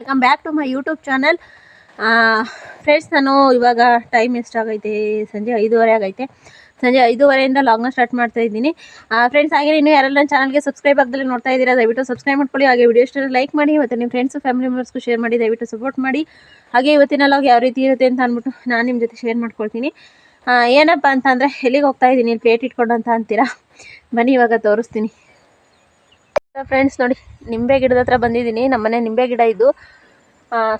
Welcome back to my YouTube channel friends ನಾನು ಇವಾಗ time ಎಷ್ಟಾಗೈತೆ ಸಂಜೆ ಐದೂವರೆ ಆಗೈತೆ. ಸಂಜೆ ಐದೂವರೆಯಿಂದ ಲಾಗ್ನ ಸ್ಟಾರ್ಟ್ ಮಾಡ್ತಾ ಇದ್ದೀನಿ. ಫ್ರೆಂಡ್ಸ್ ಹಾಗೆ ಇನ್ನೂ ಯಾರೆಲ್ಲ ನನ್ನ ಚಾನಲ್ಗೆ ಸಬ್ಸ್ಕ್ರೈಬ್ ಆಗದಲ್ಲಿ ನೋಡ್ತಾ ಇದ್ದೀರಾ, ದಯವಿಟ್ಟು ಸಬ್ಸ್ಕ್ರೈಬ್ ಮಾಡ್ಕೊಳ್ಳಿ. ಹಾಗೆ ವಿಡಿಯೋ ಇಷ್ಟ ಲೈಕ್ ಮಾಡಿ, ಮತ್ತು ನಿಮ್ಮ ಫ್ರೆಂಡ್ಸು ಫ್ಯಾಮಿಲಿ ಮೆಂಬರ್ಸ್ಗೂ ಶೇರ್ ಮಾಡಿ, ದಯವಿಟ್ಟು ಸಪೋರ್ಟ್ ಮಾಡಿ. ಹಾಗೆ ಇವತ್ತಿನ ಲಾಗ್ ಯಾವ ರೀತಿ ಇರುತ್ತೆ ಅಂತ ಅಂದ್ಬಿಟ್ಟು ನಾನು ನಿಮ್ಮ ಜೊತೆ ಶೇರ್ ಮಾಡ್ಕೊಳ್ತೀನಿ. ಏನಪ್ಪ ಅಂತಂದರೆ ಎಲ್ಲಿಗೆ ಹೋಗ್ತಾ ಇದ್ದೀನಿ ಪ್ಲೇಟ್ ಇಟ್ಕೊಂಡು ಅಂತ ಅಂತೀರಾ? ಬನ್ನಿ, ಇವಾಗ ತೋರಿಸ್ತೀನಿ. ಫ್ರೆಂಡ್ಸ್ ನೋಡಿ, ನಿಂಬೆ ಗಿಡದ ಹತ್ರ ಬಂದಿದ್ದೀನಿ. ನಮ್ಮನೆ ನಿಂಬೆ ಗಿಡ ಇದ್ದು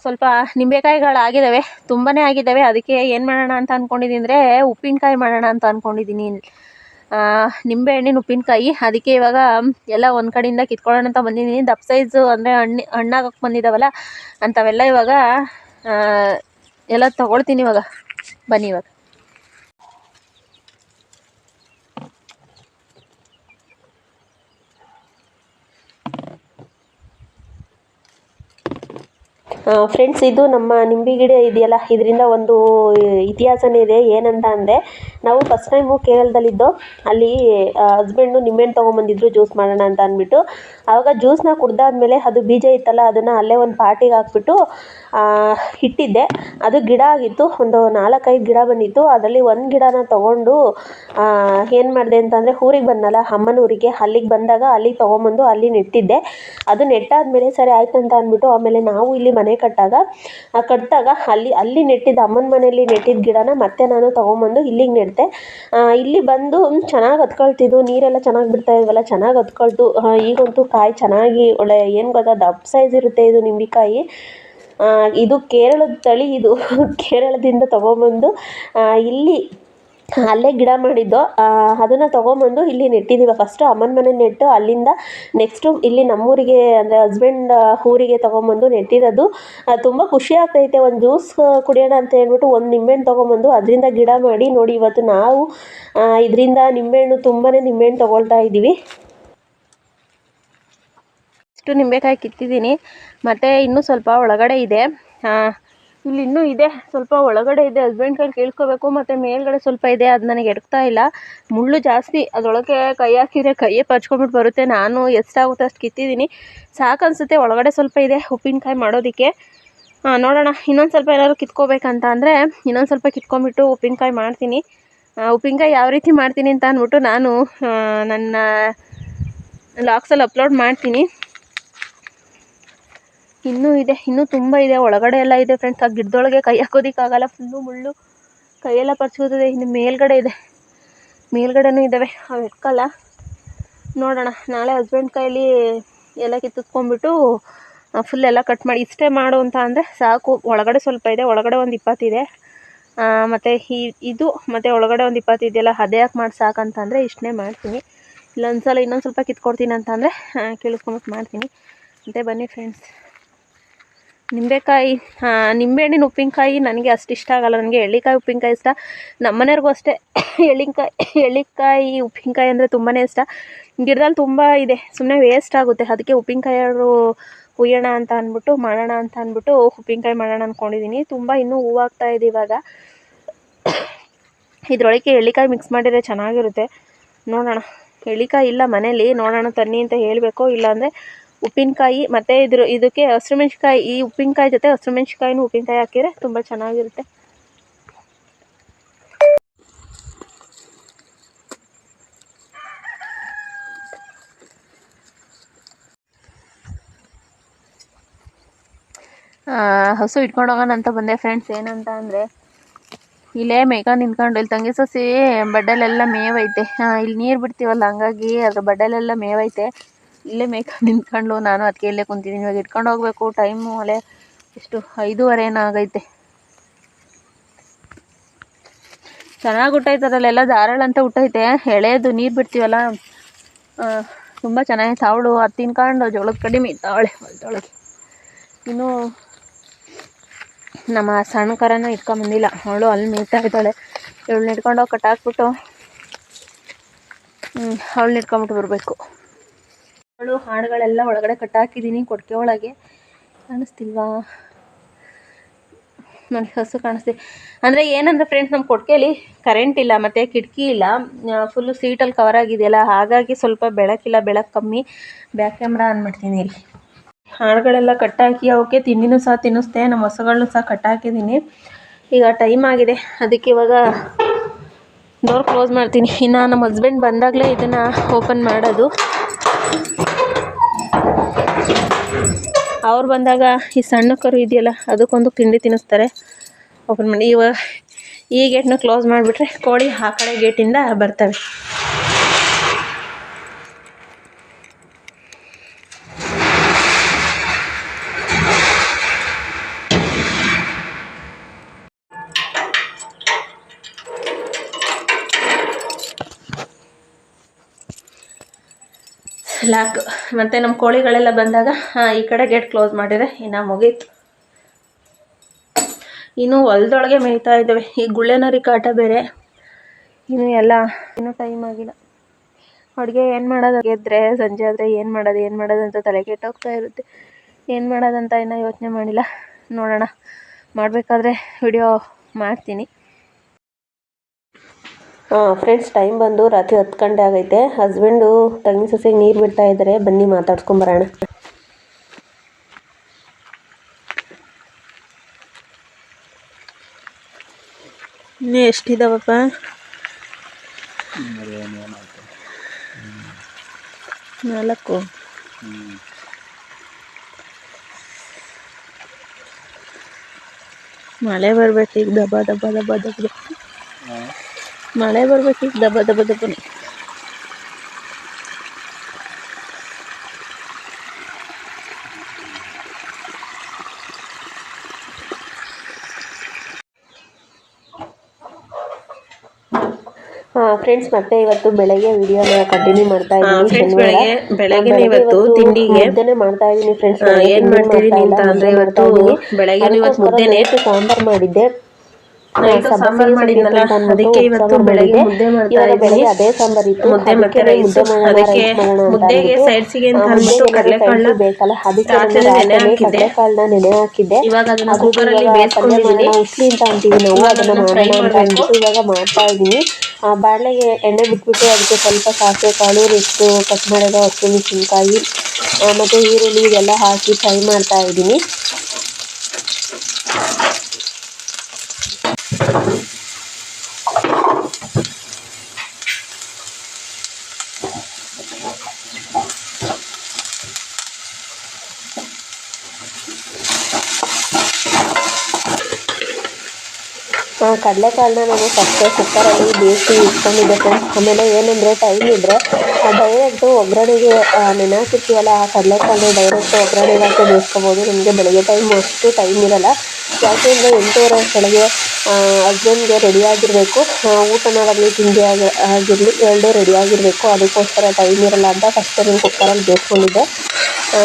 ಸ್ವಲ್ಪ ನಿಂಬೆಕಾಯಿಗಳು ಆಗಿದ್ದಾವೆ ತುಂಬಾ ಆಗಿದ್ದಾವೆ ಅದಕ್ಕೆ ಏನು ಮಾಡೋಣ ಅಂತ ಅಂದ್ಕೊಂಡಿದ್ದೀನಿ ಅಂದರೆ, ಉಪ್ಪಿನಕಾಯಿ ಮಾಡೋಣ ಅಂತ ಅಂದ್ಕೊಂಡಿದ್ದೀನಿ ನಿಂಬೆ ಹಣ್ಣಿನ ಉಪ್ಪಿನಕಾಯಿ. ಅದಕ್ಕೆ ಇವಾಗ ಎಲ್ಲ ಒಂದು ಕಡೆಯಿಂದ ಕಿತ್ಕೊಳ್ಳೋಣ ಅಂತ ಬಂದಿದ್ದೀನಿ. ದಪ್ ಸೈಜು ಅಂದರೆ ಹಣ್ಣು ಹಣ್ಣಾಗಕ್ಕೆ ಬಂದಿದ್ದಾವಲ್ಲ ಅಂಥವೆಲ್ಲ ಇವಾಗ ಎಲ್ಲ ತೊಗೊಳ್ತೀನಿ ಇವಾಗ. ಬನ್ನಿ ಇವಾಗ. ಫ್ರೆಂಡ್ಸ್ ಇದು ನಮ್ಮ ನಿಂಬೆ ಗಿಡ ಇದೆಯಲ್ಲ, ಇದರಿಂದ ಒಂದು ಇತಿಹಾಸನೇ ಇದೆ. ಏನಂತ ಅಂದರೆ, ನಾವು ಫಸ್ಟ್ ಟೈಮು ಕೇರಳದಲ್ಲಿದ್ದೋ, ಅಲ್ಲಿ ಹಸ್ಬೆಂಡು ನಿಂಬೆಹಣ್ಣು ತೊಗೊಂಬಂದಿದ್ರು ಜ್ಯೂಸ್ ಮಾಡೋಣ ಅಂತ ಅಂದ್ಬಿಟ್ಟು. ಆವಾಗ ಜ್ಯೂಸ್ನ ಕುಡ್ದಾದ್ಮೇಲೆ ಅದು ಬೀಜ ಇತ್ತಲ್ಲ, ಅದನ್ನು ಅಲ್ಲೇ ಒಂದು ಪಾಟಿಗೆ ಹಾಕ್ಬಿಟ್ಟು ಇಟ್ಟಿದ್ದೆ. ಅದು ಗಿಡ ಆಗಿತ್ತು. ಒಂದು ನಾಲ್ಕೈದು ಗಿಡ ಬಂದಿತ್ತು. ಅದರಲ್ಲಿ ಒಂದು ಗಿಡನ ತೊಗೊಂಡು ಏನು ಮಾಡಿದೆ ಅಂತಂದರೆ ಊರಿಗೆ ಬಂದನಲ್ಲ ಅಮ್ಮನ ಊರಿಗೆ. ಅಲ್ಲಿಗೆ ಬಂದಾಗ ಅಲ್ಲಿಗೆ ತೊಗೊಂಬಂದು ಅಲ್ಲಿ ನೆಟ್ಟಿದ್ದೆ. ಅದು ನೆಟ್ಟಾದ್ಮೇಲೆ ಸರಿ ಆಯ್ತು ಅಂತ ಅಂದ್ಬಿಟ್ಟು ಆಮೇಲೆ ನಾವು ಇಲ್ಲಿ ಮನೆ ಕಟ್ಟಾಗ ಕಟ್ಟಿದಾಗ ಅಲ್ಲಿ ಅಲ್ಲಿ ನೆಟ್ಟಿದ್ದ ಅಮ್ಮನ ಮನೆಯಲ್ಲಿ ನೆಟ್ಟಿದ್ದ ಗಿಡನ ಮತ್ತೆ ನಾನು ತೊಗೊಂಬಂದು ಇಲ್ಲಿಗೆ ಆ, ಇಲ್ಲಿ ಬಂದು ಚೆನ್ನಾಗಿ ಹತ್ಕೊಳ್ತಿದ್ದು ನೀರೆಲ್ಲ ಚೆನ್ನಾಗಿ ಬಿಡ್ತಾ ಇದ್ವಲ್ಲ ಚೆನ್ನಾಗಿ ಹತ್ಕೊಳ್ತು. ಈಗಂತೂ ಕಾಯಿ ಚೆನ್ನಾಗಿ ಒಳ್ಳೆ ಏನು ಗೊತ್ತಾ ದಪ್ಪ ಸೈಜ್ ಇರುತ್ತೆ ಇದು ನಿಂಬೆಕಾಯಿ. ಇದು ಕೇರಳದ ತಳಿ, ಇದು ಕೇರಳದಿಂದ ತೊಗೊಂಬಂದು ಇಲ್ಲಿ ಅಲ್ಲೇ ಗಿಡ ಮಾಡಿದ್ದು. ಅದನ್ನು ತೊಗೊಂಬಂದು ಇಲ್ಲಿ ನೆಟ್ಟಿದ್ದೀವಿ. ಫಸ್ಟು ಅಮ್ಮನ ಮನೆ ನೆಟ್ಟು, ಅಲ್ಲಿಂದ ನೆಕ್ಸ್ಟು ಇಲ್ಲಿ ನಮ್ಮೂರಿಗೆ, ಅಂದರೆ ಹಸ್ಬೆಂಡ್ ಊರಿಗೆ ತೊಗೊಂಬಂದು ನೆಟ್ಟಿರೋದು. ತುಂಬ ಖುಷಿ ಆಗ್ತೈತೆ. ಒಂದು ಜ್ಯೂಸ್ ಕುಡಿಯೋಣ ಅಂತ ಹೇಳ್ಬಿಟ್ಟು ಒಂದು ನಿಂಬೆಹಣ್ಣು ತೊಗೊಂಬಂದು ಅದರಿಂದ ಗಿಡ ಮಾಡಿ ನೋಡಿ, ಇವತ್ತು ನಾವು ಇದರಿಂದ ನಿಂಬೆಹಣ್ಣು ತುಂಬಾ ನಿಂಬೆಹಣ್ಣು ತೊಗೊಳ್ತಾ ಇದ್ದೀವಿ. ಇಷ್ಟು ನಿಂಬೆಕಾಯಿ ಕಿತ್ತಿದ್ದೀನಿ. ಮತ್ತು ಇನ್ನೂ ಸ್ವಲ್ಪ ಒಳಗಡೆ ಇದೆ. ಇಲ್ಲಿ ಇನ್ನೂ ಇದೆ. ಸ್ವಲ್ಪ ಒಳಗಡೆ ಇದೆ. ಹಸ್ಬೆಂಡ್ ಕೈಲಿ ಕೇಳ್ಕೋಬೇಕು. ಮತ್ತು ಮೇಲ್ಗಡೆ ಸ್ವಲ್ಪ ಇದೆ. ಅದು ನನಗೆ ಎಡಕ್ತಾ ಇಲ್ಲ. ಮುಳ್ಳು ಜಾಸ್ತಿ. ಅದರೊಳಗೆ ಕೈ ಹಾಕಿದರೆ ಕೈಯೇ ಪಚ್ಕೊಂಡ್ಬಿಟ್ಟು ಬರುತ್ತೆ. ನಾನು ಎಷ್ಟಾಗುತ್ತೆ ಅಷ್ಟು ಕಿತ್ತಿದ್ದೀನಿ. ಸಾಕು ಅನಿಸುತ್ತೆ. ಒಳಗಡೆ ಸ್ವಲ್ಪ ಇದೆ. ಉಪ್ಪಿನಕಾಯಿ ಮಾಡೋದಕ್ಕೆ. ನೋಡೋಣ. ಇನ್ನೊಂದು ಸ್ವಲ್ಪ ಏನಾದ್ರು ಕಿತ್ಕೋಬೇಕಂತ ಅಂದರೆ ಇನ್ನೊಂದು ಸ್ವಲ್ಪ ಕಿತ್ಕೊಂಡ್ಬಿಟ್ಟು ಉಪ್ಪಿನಕಾಯಿ ಮಾಡ್ತೀನಿ. ಉಪ್ಪಿನಕಾಯಿ ಯಾವ ರೀತಿ ಮಾಡ್ತೀನಿ ಅಂತ ಅಂದ್ಬಿಟ್ಟು ನಾನು ನನ್ನ ಲಾಕ್ಸಲ್ಲಿ ಅಪ್ಲೋಡ್ ಮಾಡ್ತೀನಿ. ಇನ್ನೂ ಇದೆ, ಇನ್ನೂ ತುಂಬ ಇದೆ. ಒಳಗಡೆ ಎಲ್ಲ ಇದೆ ಫ್ರೆಂಡ್ಸ್ ಆ ಗಿಡದೊಳಗೆ ಕೈ ಹಾಕೋದಕ್ಕಾಗಲ್ಲ. ಫುಲ್ಲು ಮುಳ್ಳು ಕೈಯೆಲ್ಲ ಪರ್ಚ್ಕೋತದೆ. ಇನ್ನು ಮೇಲ್ಗಡೆ ಇದೆ. ಮೇಲ್ಗಡೆನೂ ಇದ್ದಾವೆ ಅವು ಎಟ್ಕಲ್ಲ ನೋಡೋಣ. ನಾಳೆ ಹಸ್ಬೆಂಡ್ ಕೈಲಿ ಎಲ್ಲ ಕಿತ್ತಿಸ್ಕೊಂಡ್ಬಿಟ್ಟು ಫುಲ್ ಎಲ್ಲ ಕಟ್ ಮಾಡಿ ಇಷ್ಟೇ ಮಾಡು ಅಂತ ಅಂದರೆ ಸಾಕು. ಒಳಗಡೆ ಸ್ವಲ್ಪ ಇದೆ. ಒಳಗಡೆ ಒಂದು ಇಪ್ಪತ್ತಿದೆ ಮತ್ತು ಈ ಇದು, ಮತ್ತು ಒಳಗಡೆ ಒಂದು ಇಪ್ಪತ್ತಿದೆಯಲ್ಲ ಅದೇ ಯಾಕೆ ಮಾಡಿ ಸಾಕಂತಂದರೆ ಇಷ್ಟನ್ನೇ ಮಾಡ್ತೀನಿ. ಇಲ್ಲೊಂದು ಸಲ ಇನ್ನೊಂದು ಸ್ವಲ್ಪ ಕಿತ್ಕೊಡ್ತೀನಿ ಅಂತಂದರೆ ಕೇಳಿಸ್ಕೊಂಬಿಟ್ಟು ಮಾಡ್ತೀನಿ. ಅಂತೆ ಬನ್ನಿ ಫ್ರೆಂಡ್ಸ್ ನಿಂಬೆಕಾಯಿ ನಿಂಬೆಹಣ್ಣಿನ ಉಪ್ಪಿನಕಾಯಿ ನನಗೆ ಅಷ್ಟು ಇಷ್ಟ ಆಗಲ್ಲ. ನನಗೆ ಎಳ್ಳಿಕಾಯಿ ಉಪ್ಪಿನಕಾಯಿ ಇಷ್ಟ. ನಮ್ಮನೆಯವ್ರಿಗೂ ಅಷ್ಟೇ. ಎಳ್ಳಿಕಾಯಿ ಎಳ್ಳಿಕಾಯಿ ಉಪ್ಪಿನಕಾಯಿ ಅಂದರೆ ತುಂಬಾ ಇಷ್ಟ. ಗಿಡದಲ್ಲಿ ತುಂಬ ಇದೆ. ಸುಮ್ಮನೆ ವೇಸ್ಟ್ ಆಗುತ್ತೆ. ಅದಕ್ಕೆ ಉಪ್ಪಿನಕಾಯಿಯವರು ಹುಯ್ಯೋಣ ಅಂತ ಅಂದ್ಬಿಟ್ಟು, ಮಾಡೋಣ ಅಂತ ಅಂದ್ಬಿಟ್ಟು ಉಪ್ಪಿನಕಾಯಿ ಮಾಡೋಣ ಅಂದ್ಕೊಂಡಿದ್ದೀನಿ ತುಂಬ ಇನ್ನೂ ಹೂವಾಗ್ತಾ ಇದೆ ಇವಾಗ. ಇದರೊಳಗೆ ಎಳ್ಳಿಕಾಯಿ ಮಿಕ್ಸ್ ಮಾಡಿದರೆ ಚೆನ್ನಾಗಿರುತ್ತೆ. ನೋಡೋಣ. ಎಳ್ಳಿಕಾಯಿ ಇಲ್ಲ ಮನೇಲಿ. ನೋಡೋಣ, ತನ್ನಿ ಅಂತ ಹೇಳಬೇಕು ಇಲ್ಲಾಂದರೆ ಉಪ್ಪಿನಕಾಯಿ, ಮತ್ತು ಇದ್ರ, ಇದಕ್ಕೆ ಹಸಿರುಮೆಣ್ಸಿಕಾಯಿ ಈ ಉಪ್ಪಿನಕಾಯಿ ಜೊತೆ ಹಸಿರುಮೆಣ್ಸಿಕಾಯಿನೂ ಉಪ್ಪಿನಕಾಯಿ ಹಾಕಿದರೆ ತುಂಬ ಚೆನ್ನಾಗಿರುತ್ತೆ. ಹಸು ಇಟ್ಕೊಂಡು ಹೋಗೋಣ ಅಂತ ಬಂದೆ ಫ್ರೆಂಡ್ಸ್ ಏನಂತ ಅಂದರೆ, ಇಲ್ಲೇ ಮೇಕಾ ನಿಂತ್ಕೊಂಡು, ಇಲ್ಲಿ ತಂಗಿ ಸಸಿ ಬಡ್ಡಲೆಲ್ಲ ಮೇವೈತೆ ಇಲ್ಲಿ ನೀರು ಬಿಡ್ತೀವಲ್ಲ, ಹಂಗಾಗಿ ಅದ್ರ ಬಡ್ಡಲೆಲ್ಲ ಮೇವೈತೆ ಇಲ್ಲೇ ಮೇಕಪ್ ನಿಂತ್ಕೊಂಡು ನಾನು ಅದಕ್ಕೆ ಇಲ್ಲೇ ಕುಂತಿದ್ದೀನಿ ಇವಾಗ ಇಟ್ಕೊಂಡು ಹೋಗ್ಬೇಕು. ಟೈಮು ಅಲ್ಲೇ ಎಷ್ಟು? ಐದೂವರೆ ಏನೋ ಆಗೈತೆ. ಚೆನ್ನಾಗಿ ಹುಟ್ಟೈತೆ ಅದರಲ್ಲೆಲ್ಲ ಅಂತ ಹುಟ್ಟೈತೆ ಎಳೆದು ನೀರು ಬಿಡ್ತೀವಲ್ಲ? ತುಂಬ ಚೆನ್ನಾಗೈತೆ ಅವಳು ಅದು ತಿನ್ಕೊಂಡು ಜೋಳದ ಕಡಿಮೆ ತಾವಳೆ ಹೊಲದೊಳಗೆ ಇನ್ನು ನಮ್ಮ ಸಣ್ಣ ಕರನೂ ಇಟ್ಕೊಂಬಂದಿಲ್ಲ ಅವಳು ಅಲ್ಲಿ ಮೇಯ್ತಾ ಇದ್ದಾಳೆ ಇವಳನ್ನ ಇಟ್ಕೊಂಡು ಹೋಗಿ ಕಟ್ಟಾಕ್ಬಿಟ್ಟು ಹ್ಞೂ ಅವಳನ್ನ ಇಟ್ಕೊಂಬಿಟ್ಟು ಬರಬೇಕು. ಅವಳು ಹಾಡುಗಳೆಲ್ಲ ಒಳಗಡೆ ಕಟ್ಟಾಕಿದ್ದೀನಿ ಕೊಡಕೆ ಒಳಗೆ. ಕಾಣಿಸ್ತಿಲ್ವಾ? ನೋಡಿ, ಹಸು ಕಾಣಿಸ್ತಿದೆ ಅಂದರೆ ಏನಂದರೆ ಫ್ರೆಂಡ್ಸ್ ನಮ್ಮ ಕೊಟ್ಕೇಲಿ ಕರೆಂಟ್ ಇಲ್ಲ, ಮತ್ತು ಕಿಟಕಿ ಇಲ್ಲ. ಫುಲ್ಲು ಸೀಟಲ್ಲಿ ಕವರ್ ಆಗಿದೆಯಲ್ಲ, ಹಾಗಾಗಿ ಸ್ವಲ್ಪ ಬೆಳಕಿಲ್ಲ, ಬೆಳಕು ಕಮ್ಮಿ. ಬ್ಯಾಕ್ ಕ್ಯಾಮ್ರಾ ಮಾಡ್ತೀನಿ ಇಲ್ಲಿ. ಹಾಡುಗಳೆಲ್ಲ ಕಟ್ಟಾಕಿ, ಅವಕ್ಕೆ ತಿಂಡಿನೂ ಸಹ ತಿನ್ನಿಸ್ದೆ ನಮ್ಮ ಹೊಸಗಳನ್ನೂ ಸಹ ಕಟ್ಟಾಕಿದ್ದೀನಿ. ಈಗ ಟೈಮ್ ಆಗಿದೆ. ಅದಕ್ಕೆ ಇವಾಗ ಡೋರ್ ಕ್ಲೋಸ್ ಮಾಡ್ತೀನಿ. ಇನ್ನು ನಮ್ಮ ಹಸ್ಬೆಂಡ್ ಬಂದಾಗಲೇ ಇದನ್ನು ಓಪನ್ ಮಾಡೋದು. ಅವ್ರು ಬಂದಾಗ ಈ ಸಣ್ಣ ಕರು ಇದೆಯಲ್ಲ, ಅದಕ್ಕೊಂದು ತಿಂಡಿ ತಿನ್ನಿಸ್ತಾರೆ. ಓಪನ್ ಮಾಡಿ. ಇವಾಗ ಈ ಗೇಟ್ನ ಕ್ಲೋಸ್ ಮಾಡಿಬಿಟ್ರೆ ಕೋಳಿ ಆ ಕಡೆ ಗೇಟಿಂದ ಬರ್ತವೆ. ಲಾಕ್ ಮತ್ತು ನಮ್ಮ ಕೋಳಿಗಳೆಲ್ಲ ಬಂದಾಗ ಈ ಕಡೆ ಗೇಟ್ ಕ್ಲೋಸ್ ಮಾಡಿದರೆ ಇನ್ನು ಮುಗೀತು. ಇನ್ನೂ ಹೊಲ್ದೊಳಗೆ ಮೇಯ್ತಾ ಇದ್ದಾವೆ. ಈ ಗುಳ್ಳೆನರಿ ಕಾಟ ಬೇರೆ. ಇನ್ನು ಎಲ್ಲ ಇನ್ನೂ ಟೈಮ್ ಆಗಿಲ್ಲ. ಅಡುಗೆ ಏನು ಮಾಡೋದು? ಗೆದ್ದರೆ ಸಂಜೆ ಆದರೆ ಏನು ಮಾಡೋದು? ಏನು ಮಾಡೋದು ಅಂತ ತಲೆ ಕೆಟ್ಟೋಗ್ತಾ ಇರುತ್ತೆ. ಏನು ಮಾಡೋದಂತ ಇನ್ನೂ ಯೋಚನೆ ಮಾಡಿಲ್ಲ. ನೋಡೋಣ. ಮಾಡಬೇಕಾದ್ರೆ ವಿಡಿಯೋ ಮಾಡ್ತೀನಿ. ಫ್ರೆಂಡ್ಸ್ ಟೈಮ್ ಬಂದು ರಾತ್ರಿ ಹತ್ತು ಗಂಟೆ ಆಗೈತೆ. ಹಸ್ಬೆಂಡು ತಂಗಿ ಸೊಸೆಗೆ ನೀರು ಬಿಡ್ತಾ ಇದ್ದಾರೆ ಬನ್ನಿ ಮಾತಾಡ್ಸ್ಕೊಂಬರೋಣ ಇನ್ನೂ ಎಷ್ಟಿದಾವಪ್ಪ? ನಾಲ್ಕು. ಮಳೆ ಬರ್ಬೇಕು ಈಗ ದಬ್ಬ ದಬ್ಬ ದಬ್ಬ ದಬ. ಮಳೆ ಬರ್ಬೇಕು ಈಗ ದಬ ದಬ ದಬನೆ. ಫ್ರೆಂಡ್ಸ್ ಮತ್ತೆ ಇವತ್ತು ಬೆಳಗ್ಗೆ ವಿಡಿಯೋನ ಕಂಟಿನ್ಯೂ ಮಾಡ್ತಾ ಇದ್ದೀನಿ ಬೆಳಗ್ಗೆ ಬೆಳಗ್ಗೆ ಇವತ್ತು ತಿಂಡಿಗೆ ಮುದ್ದೆನೆ ಮಾಡ್ತಾ ಇದ್ದೀನಿ ಫ್ರೆಂಡ್ಸ್ ಏನ್ ಮಾಡ್ತಿದ್ದೀನಿ ಅಂತ ಅಂದ್ರೆ ಇವತ್ತು ಬೆಳಗ್ಗೆ ಇವತ್ತು ಮುದ್ದೆನೆ ಸಾಂಬಾರ್ ಮಾಡಿದ್ದೆ. ಸಾಂಬಾರ್ ಮಾಡಿದ್ನಲ್ಲ ಅದಕ್ಕೆ ಇವತ್ತು ಬೆಳಗ್ಗೆ ಮುದ್ದೆ ಮಾಡ್ತಾ ಇದ್ದೀನಿ ಅದೇ ಸಾಂಬಾರ್ ಇತ್ತು. ಮುದ್ದೆ ಮತ್ತೆ ರೈಸ್ ಅದಕ್ಕೆ ಮುದ್ದೆಗೆ ಸೈಡ್ಸಿಗೆ ಅಂತ ಅಂದ್ಬಿಟ್ಟು ಕಡಲೆಕಾಳನ್ನ ಬೇಕಲ್ಲ ಅದಕ್ಕೆ ನೆನೆ ಹಾಕಿದ್ದೆ. ಕಡಲೆಕಾಳನ್ನ ನೆನೆ ಹಾಕಿದ್ದೆ. ಇವಾಗ ಅದನ್ನ ಕುಕ್ಕರ್ ಅಲ್ಲಿ ಬೇಯಿಸ್ಕೊಂಡಿದ್ದೀನಿ ಉಸ್ಲಿ ಅಂತ ಅಂತೀವಿ ನಾವು ಅದನ್ನ ಮಾಡೋಣ ಅಂತ ಅಂದ್ಬಿಟ್ಟು ಇವಾಗ ಮಾಡ್ತಾ ಇದ್ದೀನಿ ಬಾಣಲೆಗೆ ಎಣ್ಣೆ ಬಿಟ್ಬಿಟ್ಟು ಅದಕ್ಕೆ ಸ್ವಲ್ಪ ಸಾಸಿವೆ ಕಾಳು ಎಷ್ಟು ಕಟ್ ಮಾಡಿರೋ ಹಸಿಮೆಣಸಿನ್ಕಾಯಿ ಮತ್ತು ಈರುಳ್ಳಿ ಇದೆಲ್ಲ ಹಾಕಿ ಫ್ರೈ ಮಾಡ್ತಾ ಇದ್ದೀನಿ. ಕಡಲೆಕಾಳನ್ನ ನಾನು ಫಸ್ಟೇ ಕುಕ್ಕರಲ್ಲಿ ಬೇಯಿಸಿ ಇಟ್ಕೊಂಡಿದ್ದೆ ಆಮೇಲೆ ಏನಂದರೆ ಟೈಮ್ ಇದ್ದರೆ ಡೈರೆಕ್ಟು ಒಗ್ಗರಣೆಗೆ ನೆನೆ ಹಾಕಿರ್ತೀವಲ್ಲ ಆ ಕಡಲೆಕಾಳನ್ನ ಡೈರೆಕ್ಟ್ ಒಗ್ಗರಣೆಗೆ ಹಾಕಿ ಬೇಯಿಸ್ಕೊಬೋದು. ನಮಗೆ ಬೆಳಗ್ಗೆ ಟೈಮ್ ಅಷ್ಟು ಟೈಮ್ ಇರಲ್ಲ. ಯಾಕೆಂದರೆ ಎಂಟೂವರೆ ಅಷ್ಟೊಳಗೆ ಹಸ್ಬೆಂಡ್ಗೆ ರೆಡಿ ಆಗಿರಬೇಕು. ಊಟನಾಗಲಿ ತಿಂಡಿ ಆಗಿ, ಆಗಿರಲಿ, ಎರಡೂ ರೆಡಿ ಆಗಿರಬೇಕು. ಅದಕ್ಕೋಸ್ಕರ ಟೈಮ್ ಇರಲ್ಲ ಅಂತ ಫಸ್ಟೇ ನಾನು ಕುಕ್ಕರಲ್ಲಿ ಬೇಯಿಸ್ಕೊಂಡಿದ್ದೆ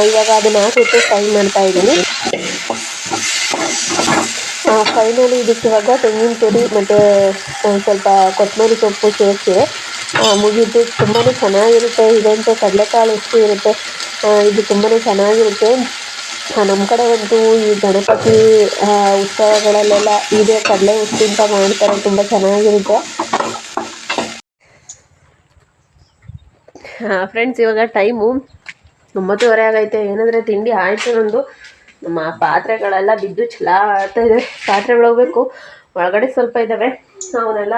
ಇವಾಗ ಅದನ್ನ ಹಾಕಿಟ್ಟು ಫ್ರೈ ಮಾಡ್ತಾ ಇದ್ದೀನಿ. ಫೈನಲಿ ಇದಕ್ಕೆ ಇವಾಗ ತೆಂಗಿನ ತುರಿ ಮತ್ತು ಸ್ವಲ್ಪ ಕೊತ್ತಂಬರಿ ಸೊಪ್ಪು ಸೇರಿಸಿ ಮುಗಿದು ತುಂಬಾ ಚೆನ್ನಾಗಿರುತ್ತೆ. ಇದಂತೂ ಕಡಲೆಕಾಳು ಎಷ್ಟು ಇರುತ್ತೆ? ಇದು ತುಂಬಾ ಚೆನ್ನಾಗಿರುತ್ತೆ. ನಮ್ಮ ಕಡೆ ಅಂತೂ ಈ ಗಣಪತಿ ಉತ್ಸವಗಳಲ್ಲೆಲ್ಲ ಇದೇ. ಕಡಲೆ ಉಪ್ಪಿಂತ ಮಾಡ್ತಾರೆ. ತುಂಬ ಚೆನ್ನಾಗಿರುತ್ತೆ. ಫ್ರೆಂಡ್ಸ್ ಇವಾಗ ಟೈಮು ಒಂಬತ್ತುವರೆ ಆಗೈತೆ. ಏನಂದರೆ ತಿಂಡಿ ಆಯಿತು ನಂದು. ನಮ್ಮ ಪಾತ್ರೆಗಳೆಲ್ಲ ಬಿದ್ದು ಚೆಲ್ಲಾಡ್ತಾ ಇದೆ. ಪಾತ್ರೆಗಳು ಹೋಗ್ಬೇಕು. ಒಳಗಡೆ ಸ್ವಲ್ಪ ಇದ್ದಾವೆ ಅವನ್ನೆಲ್ಲ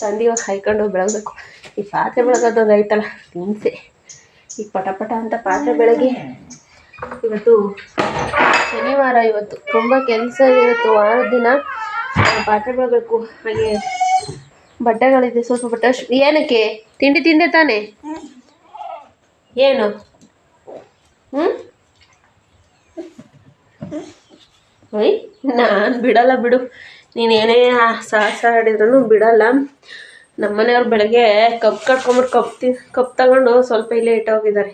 ತಂದು ಇವಾಗ ಹಾಯ್ಕೊಂಡು ಬೆಳಗಬೇಕು. ಈ ಪಾತ್ರೆ ಬೆಳಗೋದೊಂದು ಐತಲ್ಲ, ಹಿಂಸೆ. ಈ ಪಟ ಪಟ ಅಂತ ಪಾತ್ರೆ ಬೆಳಗ್ಗೆ ಇವತ್ತು ಶನಿವಾರ, ಇವತ್ತು ತುಂಬ ಕೆಲಸ ಇವತ್ತು ವಾರದ ದಿನ. ಪಾತ್ರೆ ಬೆಳಬೇಕು ಹಾಗೆ ಬಟ್ಟೆಗಳಿದೆ. ಸ್ವಲ್ಪ ಬಟ್ಟೆ ಏನಕ್ಕೆ? ತಿಂಡಿ ತಿಂದೆ ತಾನೆ? ಏನು? ಹ್ಞೂ ಒಯ್ ನಾನು ಬಿಡಲ್ಲ ಬಿಡು. ನೀನು ಏನೇ ಸಾಹಸ ಆಡಿದ್ರು ಬಿಡಲ್ಲ. ನಮ್ಮ ಮನೆಯವ್ರು ಬೆಳಗ್ಗೆ ಕಪ್ ಕಟ್ಕೊಂಬಿಟ್ಟು ಕಪ್ ತಿ ಕಪ್ ತಗೊಂಡು ಸ್ವಲ್ಪ ಇಲ್ಲೇ ಇಟ್ಟೋಗಿದ್ದಾರೆ.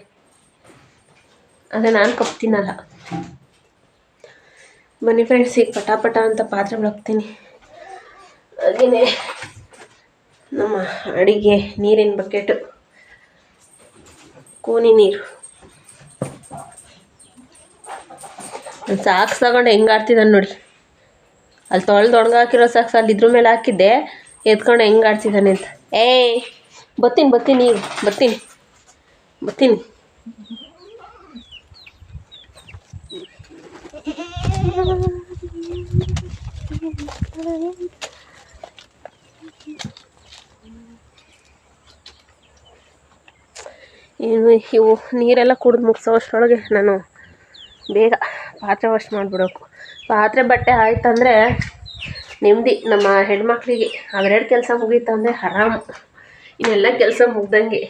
ಅದೇ ನಾನು ಕಪ್ ತಿನ್ನಲ್ಲ. ಬನ್ನಿ ಫ್ರೆಂಡ್ಸ್ ಈಗ ಪಟ ಪಟ ಅಂತ ಪಾತ್ರೆ ಹಾಕ್ತೀನಿ ಹಾಗೆಯೇ ನಮ್ಮ ಅಡಿಗೆ ನೀರಿನ ಬಕೆಟು. ಕೋನಿ ನೀರು. ಸಾಕ್ಸ್ ತಗೊಂಡು ಹೆಂಗೆ ಆಡ್ತಿದ್ದಾನೆ ನೋಡಿ. ಅಲ್ಲಿ ತೊಳೆದು ಒಣಗಾಕಿರೋ ಸಾಕ್ಸ್ ಅಲ್ಲಿ ಇದ್ರ ಮೇಲೆ ಹಾಕಿದ್ದೆ, ಎತ್ಕೊಂಡು ಹೆಂಗೆ ಆಡ್ತಿದ್ದಾನೆ ಅಂತ. ಏಯ್, ಬತ್ತೀನಿ ಬತ್ತೀನಿ ಬತ್ತೀನಿ ಬತ್ತೀನಿ. ಏನು, ಇವು ನೀರೆಲ್ಲ ಕುಡಿದು ಮುಗಿಸೋ ಅಷ್ಟರೊಳಗೆ ನಾನು ಬೇಗ ಪಾತ್ರೆ ವಾಶ್ ಮಾಡಿಬಿಡೋಕು ಪಾತ್ರೆ ಬಟ್ಟೆ ಆಯ್ತಂದರೆ ನೆಮ್ಮದಿ. ನಮ್ಮ ಹೆಣ್ಮಕ್ಳಿಗೆ ಅವೆರಡು ಕೆಲಸ ಮುಗೀತಂದರೆ ಆರಾಮು. ಇನ್ನೆಲ್ಲ ಕೆಲಸ ಮುಗ್ದಂಗೆ.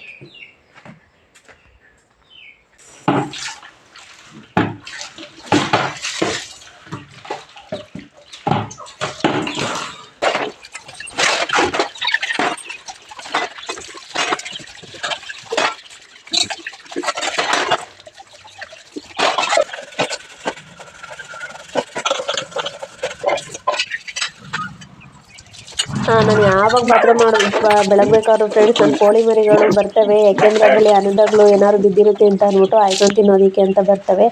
ನಾನು ಯಾವಾಗ ಪಾತ್ರೆ ಮಾಡಿ ಬೆಳಗ್ಬೇಕಾದ್ರೂ ಫ್ರೆಂಡ್ಸ್ ನನ್ನ ಕೋಳಿ ಮರಿಗಳು ಬರ್ತವೆ, ಯಾಕೆಂದರೆ ಅದರಲ್ಲಿ ಅನುದಗಳು ಏನಾದ್ರು ಬಿದ್ದಿರುತ್ತೆ ಅಂತ ಅಂದ್ಬಿಟ್ಟು ಆಯ್ಕೊಂಡು ತಿನ್ನೋದಿಕ್ಕೆ ಅಂತ ಬರ್ತವೆ.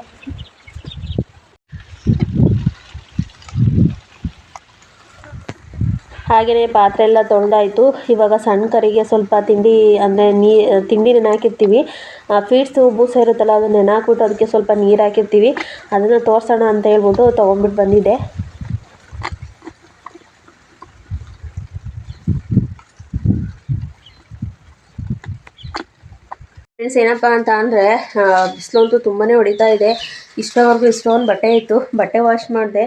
ಹಾಗೆಯೇ ಪಾತ್ರೆ ಎಲ್ಲ ತೊಳೆದಾಯಿತು. ಇವಾಗ ಸಣ್ಣ ಕರಿಗೆ ಸ್ವಲ್ಪ ತಿಂಡಿ, ಅಂದರೆ ನೀ ತಿಂಡಿ ಹಾಕಿರ್ತೀವಿ. ಫೀಡ್ಸು ಬೂಸ ಇರುತ್ತಲ್ಲ, ಅದನ್ನ ನೆನೆ ಹಾಕ್ಬಿಟ್ಟು ಅದಕ್ಕೆ ಸ್ವಲ್ಪ ನೀರು ಹಾಕಿರ್ತೀವಿ. ಅದನ್ನು ತೋರಿಸೋಣ ಅಂತ ಹೇಳ್ಬಿಟ್ಟು ತೊಗೊಂಬಿಟ್ಟು ಬಂದಿದ್ದೆ. ಫ್ರೆಂಡ್ಸ್ ಏನಪ್ಪ ಅಂತ ಅಂದರೆ ಬಿಸಿಲಂತೂ ತುಂಬಾ ಹೊಡಿತಾ ಇದೆ. ಇಷ್ಟವರೆಗೂ ಇಷ್ಟೊಂದು ಬಟ್ಟೆ ಇತ್ತು. ಬಟ್ಟೆ ವಾಶ್ ಮಾಡಿದೆ.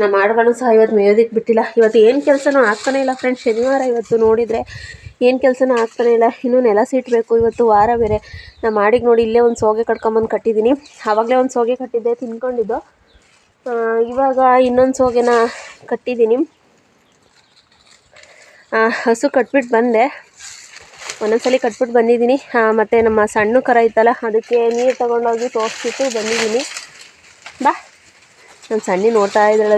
ನಮ್ಮ ಆಡುಗಳು ಸಹ ಇವತ್ತು ಮೇಯೋದಕ್ಕೆ ಬಿಟ್ಟಿಲ್ಲ. ಇವತ್ತು ಏನು ಕೆಲಸನೂ ಆಗ್ತಾನೇ ಇಲ್ಲ ಫ್ರೆಂಡ್ಸ್ ಶನಿವಾರ ಇವತ್ತು ನೋಡಿದರೆ ಏನು ಕೆಲಸನೂ ಆಗ್ತಾನೆ ಇಲ್ಲ. ಇನ್ನೂ ನೆಲ ಸಿಟ್ಬೇಕು. ಇವತ್ತು ವಾರ ಬೇರೆ. ನಮ್ಮ ಮಾಡಿಗೆ ನೋಡಿ ಇಲ್ಲೇ ಒಂದು ಸೋಗೆ ಕಟ್ಕೊಂಬಂದು ಕಟ್ಟಿದ್ದೀನಿ ಆವಾಗಲೇ ಒಂದು ಸೋಗೆ ಕಟ್ಟಿದ್ದೆ, ತಿನ್ಕೊಂಡಿದ್ದು. ಇವಾಗ ಇನ್ನೊಂದು ಸೋಗೆನ ಕಟ್ಟಿದ್ದೀನಿ ಹಸು ಕಟ್ಬಿಟ್ಟು ಬಂದೆ. ಒಂದೊಂದ್ಸಲಿ ಕಟ್ಬಿಟ್ಟು ಬಂದಿದ್ದೀನಿ. ಮತ್ತು ನಮ್ಮ ಸಣ್ಣ ಕರ ಇತ್ತಲ್ಲ, ಅದಕ್ಕೆ ನೀರು ತಗೊಂಡೋಗಿ ತೋರಿಸ್ಬಿಟ್ಟು ಬಂದಿದ್ದೀನಿ. ಬಾ. ನನ್ನ ಸಣ್ಣ ನೋಡ್ತಾ ಇದ್ದಾಳೆ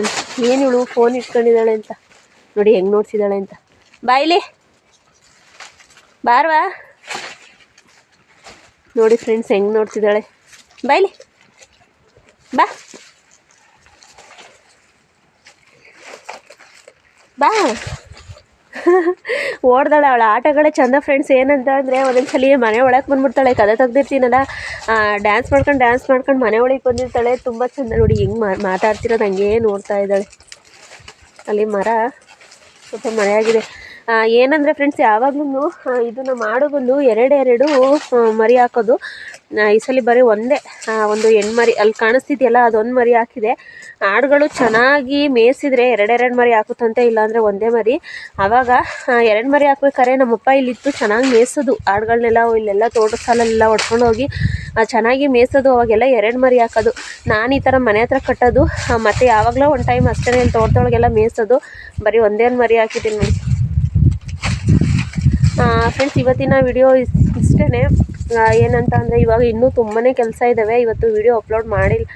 ಏನು ಇವಳು ಫೋನ್ ಇಟ್ಕೊಂಡಿದ್ದಾಳೆ ಅಂತ? ನೋಡಿ ಹೆಂಗೆ ನೋಡ್ತಿದ್ದಾಳೆ ಅಂತ. ಬಾಯ್ಲಿ ಬಾರ್ವಾ. ನೋಡಿ ಫ್ರೆಂಡ್ಸ್ ಹೆಂಗೆ ನೋಡ್ತಿದ್ದಾಳೆ ಬಾಯ್ಲಿ ಬಾ. ಬಾ. ಓಡ್ದಾಳೆ ಅವಳ ಆಟಗಳೇ ಚಂದ ಫ್ರೆಂಡ್ಸ್ ಏನಂತ ಅಂದರೆ ಒಂದೊಂದ್ಸಲಿ ಮನೆ ಒಳಗೆ ಬಂದ್ಬಿಡ್ತಾಳೆ ಕದ ತೆಗ್ದಿರ್ತೀನಲ್ಲ ಡ್ಯಾನ್ಸ್ ಮಾಡ್ಕೊಂಡು ಡ್ಯಾನ್ಸ್ ಮಾಡ್ಕೊಂಡು ಮನೆ ಒಳಗೆ ಬಂದಿರ್ತಾಳೆ ತುಂಬ ಚಂದ ನೋಡಿ ಹೆಂಗೆ ಮಾತಾಡ್ತಿರೋದು ಹಂಗೇ ನೋಡ್ತಾ ಇದ್ದಾಳೆ. ಅಲ್ಲಿ ಮರ ಸ್ವಲ್ಪ ಮರೆಯಾಗಿದೆ. ಏನಂದರೆ ಫ್ರೆಂಡ್ಸ್ ಯಾವಾಗ್ಲೂ ಇದನ್ನು ಮಾಡೋದು ಎರಡೆರಡು ಆ, ಮರಿ ಹಾಕೋದು. ಈ ಸಲ ಬರೀ ಒಂದೇ ಒಂದು ಹೆಣ್ಣು ಮರಿ ಅಲ್ಲಿ ಕಾಣಿಸ್ತಿದೆಯಲ್ಲ, ಅದೊಂದು ಮರಿ ಹಾಕಿದೆ. ಆಡುಗಳು ಚೆನ್ನಾಗಿ ಮೇಯಿಸಿದ್ರೆ ಎರಡೆರಡು ಮರಿ ಹಾಕುತ್ತಂತೆ, ಇಲ್ಲಾಂದರೆ ಒಂದೇ ಮರಿ. ಆವಾಗ ಎರಡು ಮರಿ ಹಾಕ್ಬೇಕಾದ್ರೆ ನಮ್ಮಪ್ಪ ಇಲ್ಲಿತ್ತು ಚೆನ್ನಾಗಿ ಮೇಯಿಸೋದು. ಆಡುಗಳನ್ನೆಲ್ಲ ಇಲ್ಲೆಲ್ಲ ತೋಟದ ಸಾಲಲ್ಲೆಲ್ಲ ಹೊಡ್ಕೊಂಡು ಹೋಗಿ ಚೆನ್ನಾಗಿ ಮೇಯಿಸೋದು. ಅವಾಗೆಲ್ಲ ಎರಡು ಮರಿ ಹಾಕೋದು. ನಾನು ಈ ಥರ ಮನೆ ಹತ್ರ ಕಟ್ಟೋದು. ಮತ್ತು ಯಾವಾಗಲೂ ಒಂದು ಟೈಮ್ ಅಷ್ಟೇ ಇಲ್ಲಿ ತೋಟದೊಳಗೆಲ್ಲ ಮೇಯಿಸೋದು. ಬರೀ ಒಂದೇ ಮರಿ ಹಾಕಿದ್ದೀನಿ ಫ್ರೆಂಡ್ಸ್ ಇವತ್ತಿನ ವಿಡಿಯೋ ಇಷ್ಟೇ ಏನಂತ ಅಂದರೆ ಇವಾಗ ಇನ್ನೂ ತುಂಬಾ ಕೆಲಸ ಇದ್ದಾವೆ ಇವತ್ತು ವಿಡಿಯೋ ಅಪ್ಲೋಡ್ ಮಾಡಿಲ್ಲ.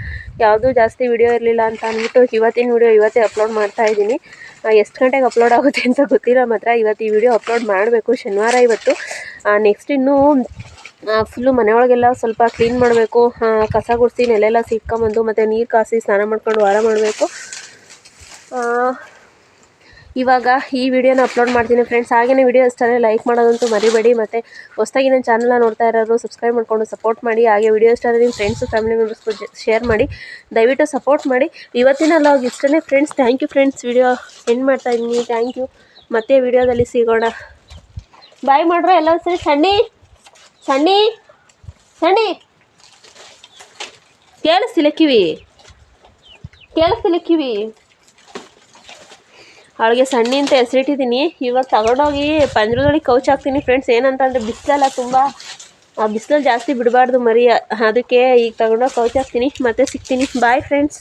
ಯಾವುದೂ ಜಾಸ್ತಿ ವಿಡಿಯೋ ಇರಲಿಲ್ಲ ಅಂತ ಅಂದ್ಬಿಟ್ಟು ಇವತ್ತಿನ ವಿಡಿಯೋ ಇವತ್ತೇ ಅಪ್ಲೋಡ್ ಮಾಡ್ತಾ ಇದ್ದೀನಿ. ಎಷ್ಟು ಗಂಟೆಗೆ ಅಪ್ಲೋಡ್ ಆಗುತ್ತೆ ಅಂತ ಗೊತ್ತಿಲ್ಲ ಮಾತ್ರ. ಇವತ್ತು ಈ ವಿಡಿಯೋ ಅಪ್ಲೋಡ್ ಮಾಡಬೇಕು ಶನಿವಾರ ಇವತ್ತು. ನೆಕ್ಸ್ಟ್ ಇನ್ನೂ ಫುಲ್ಲು ಮನೆಯೊಳಗೆಲ್ಲ ಸ್ವಲ್ಪ ಕ್ಲೀನ್ ಮಾಡಬೇಕು. ಕಸ ಗುಡಿಸಿ ನೆಲೆಲ್ಲ ಸಿಟ್ಕೊಂಬಂದು ಮತ್ತು ನೀರು ಕಾಸಿ ಸ್ನಾನ ಮಾಡ್ಕೊಂಡು ವಾರ ಮಾಡಬೇಕು. ಇವಾಗ ಈ ವಿಡಿಯೋನ ಅಪ್ಲೋಡ್ ಮಾಡ್ತೀನಿ ಫ್ರೆಂಡ್ಸ್ ಹಾಗೆಯೇ ವಿಡಿಯೋ ಇಷ್ಟನೇ ಲೈಕ್ ಮಾಡೋದಂತೂ ಮರಿಬೇಡಿ. ಮತ್ತು ಹೊಸದಾಗಿ ನನ್ನ ಚಾನಲ್ನ ನೋಡ್ತಾ ಇರೋರು ಸಬ್ಸ್ಕ್ರೈಬ್ ಮಾಡ್ಕೊಂಡು ಸಪೋರ್ಟ್ ಮಾಡಿ. ಹಾಗೆ ವಿಡಿಯೋ ಇಷ್ಟ ಆದರೆ ನಿಮ್ಮ ಫ್ರೆಂಡ್ಸು ಫ್ಯಾಮಿಲಿ ಮೆಂಬರ್ಸ್ಗೂ ಶೇರ್ ಮಾಡಿ. ದಯವಿಟ್ಟು ಸಪೋರ್ಟ್ ಮಾಡಿ. ಇವತ್ತಿನ ಲಾಗ್ ಇಷ್ಟನೇ friends thank you friends video end ಮಾಡ್ತಾ ಇದ್ದೀನಿ. ಥ್ಯಾಂಕ್ ಯು ಮತ್ತೆ ವಿಡಿಯೋದಲ್ಲಿ ಸಿಗೋಣ. ಬಾಯ್ ಮಾಡ್ರೆ ಎಲ್ಲ ಸರಿ? ಸಣ್ಣಿ? ಸಣ್ಣಿ? ಸಣ್ಣಿ? ಕೇಳಿಸ್ತಿಲ್ಲ ಕಿವಿ. ಅವಳಿಗೆ ಸಣ್ಣಿಂತ ಹೆಸರಿಟ್ಟಿದ್ದೀನಿ. ಇವಾಗ ತಗೊಂಡೋಗಿ ಪಂಜರದೊಳಗೆ ಕೌಚ್ ಹಾಕ್ತೀನಿ ಫ್ರೆಂಡ್ಸ್ ಏನಂತಂದರೆ ಬಿಸಿಲೆಲ್ಲ ತುಂಬ, ಆ ಬಿಸಿಲಲ್ಲಿ ಜಾಸ್ತಿ ಬಿಡಬಾರ್ದು ಮರಿ ಅದಕ್ಕೆ ಈಗ ತಗೊಂಡೋಗಿ ಕೌಚ್ ಹಾಕ್ತೀನಿ ಮತ್ತೆ ಸಿಗ್ತೀನಿ. Bye friends